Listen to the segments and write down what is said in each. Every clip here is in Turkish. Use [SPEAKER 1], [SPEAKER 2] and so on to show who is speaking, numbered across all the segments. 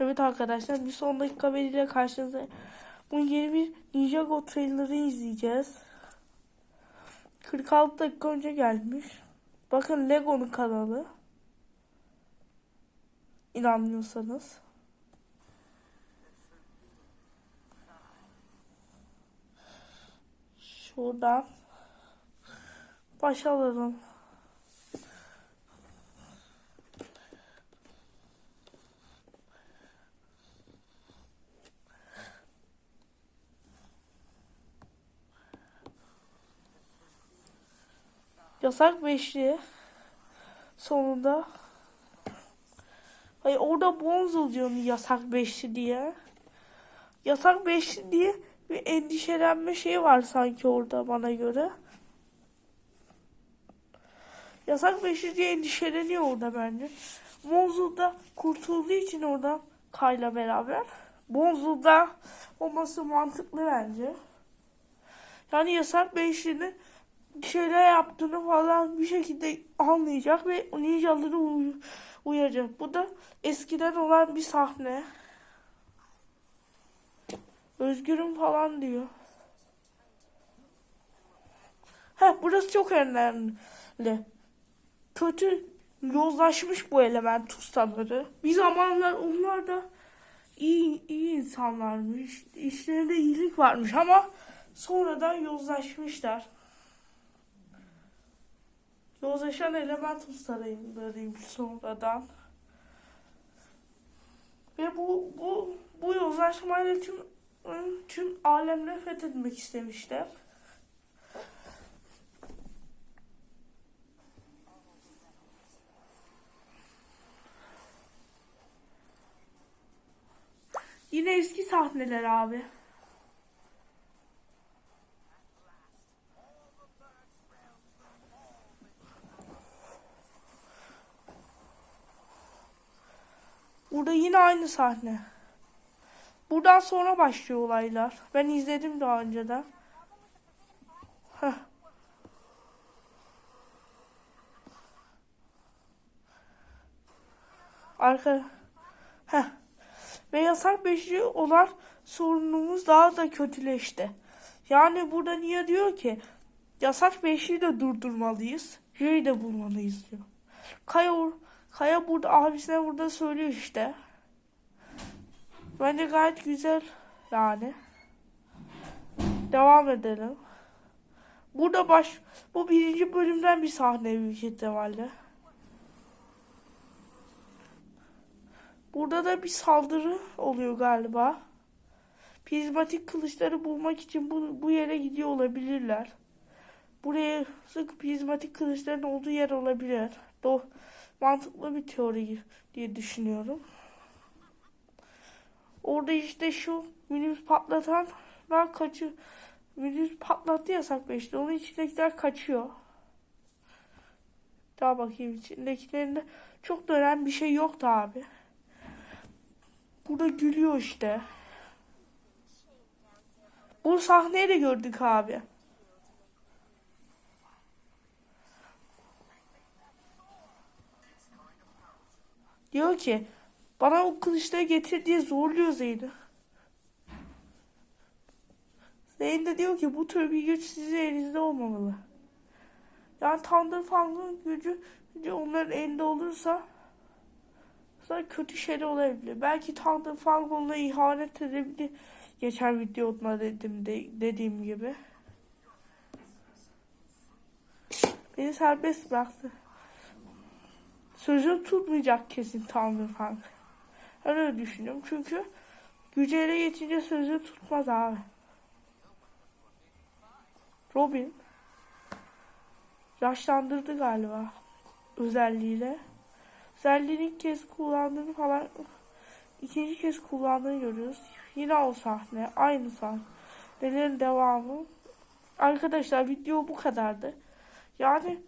[SPEAKER 1] Evet arkadaşlar bir son dakika veriyle karşınızda. Bu yeni bir Ninjago trailer'ı izleyeceğiz. 46 dakika önce gelmiş. Bakın Lego'nun kanalı. İnanmıyorsanız. Şuradan başlayalım. Yasak beşli. Sonunda. Hayır orada Bonzo diyor yasak beşli diye. Yasak beşli diye bir endişelenme şeyi var sanki orada bana göre. Yasak beşli diye endişeleniyor orada bence. Bonzo da kurtulduğu için oradan Kayla beraber. Bonzo da olması mantıklı bence. Yani yasak beşlinin şeyler yaptığını falan bir şekilde anlayacak ve ninjaları uy uyacak. Bu da eskiden olan bir sahne. Özgürüm falan diyor. Ha burası çok önemli. Kötü yozlaşmış bu element ustaları. Bir zamanlar onlar da iyi, iyi insanlarmış. İşlerinde iyilik varmış ama sonradan yozlaşmışlar. Yozlaşan element ustalarıymış sonradan. Ve bu bu bu yozlaşmayla tüm tüm alemleri fethetmek istemişler. Yine eski sahneler abi. Burada yine aynı sahne. Buradan sonra başlıyor olaylar. Ben izledim daha önceden. Heh. Arka. Heh. Ve yasak beşli olan sorunumuz daha da kötüleşti. Yani burada niye diyor ki yasak beşliği de durdurmalıyız. Jüri de bulmalıyız diyor. Kaya, Kaya burada abisine burada söylüyor işte. Bence gayet güzel yani. Devam edelim. Burada baş bu birinci bölümden bir sahne büyük ihtimalle. Burada da bir saldırı oluyor galiba. Prizmatik kılıçları bulmak için bu, bu yere gidiyor olabilirler. Buraya sık prizmatik kılıçların olduğu yer olabilir. Do mantıklı bir teori diye düşünüyorum. Orada işte şu minibüs patlatan ben kaçı minibüs patlattı yasak beşte. Onun içindekiler kaçıyor. Daha bakayım içindekilerinde çok dönen bir şey yoktu abi. Burada gülüyor işte. Bu sahneyi de gördük abi. Diyor ki bana o kılıçları getir diye zorluyor Zeyn'i. Zeyn de diyor ki bu tür bir güç sizin elinizde olmamalı. Yani Thunder Fang'ın gücü, onların elinde olursa sonra kötü şeyler olabilir. Belki Thunder Fang onunla ihanet edebilir. Geçen videoda dedim de, dediğim gibi. Beni serbest bıraktı. Sözü tutmayacak kesin Fang. Ben öyle düşünüyorum. Çünkü gücü ele geçince sözü tutmaz abi. Robin yaşlandırdı galiba özelliğiyle. Özelliğini ilk kez kullandığını falan ikinci kez kullandığını görüyoruz. Yine o sahne, aynı sahne. Nelerin devamı. Arkadaşlar video bu kadardı. Yani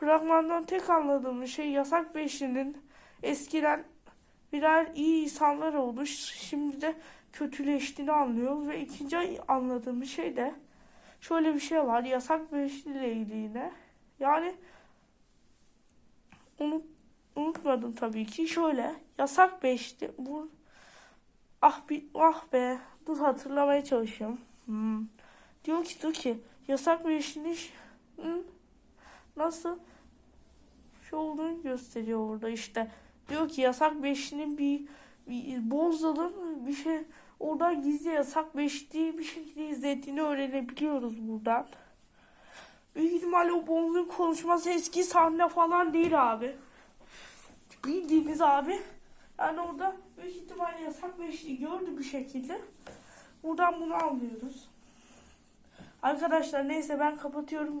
[SPEAKER 1] fragmandan tek anladığım şey yasak beşinin eskiden birer iyi insanlar olmuş. Şimdi de kötüleştiğini anlıyoruz ve ikinci anladığım şey de şöyle bir şey var. Yasak beşli ile ilgili. Yani unut, unutmadım tabii ki. Şöyle yasak beşli bu Ah bir ah be. Dur hatırlamaya çalışıyorum. Hmm. Diyor ki dur ki yasak iş Hı? Nasıl şey olduğunu gösteriyor orada işte. Diyor ki yasak beşinin bir, bir Bozdal'ın bir şey oradan gizli yasak beşliği bir şekilde izlediğini öğrenebiliyoruz buradan. Büyük ihtimalle o Boz'un konuşması eski sahne falan değil abi. Bildiğimiz abi. Yani orada büyük ihtimalle yasak beşliği gördü bir şekilde. Buradan bunu anlıyoruz. Arkadaşlar neyse ben kapatıyorum. Görüşürüz.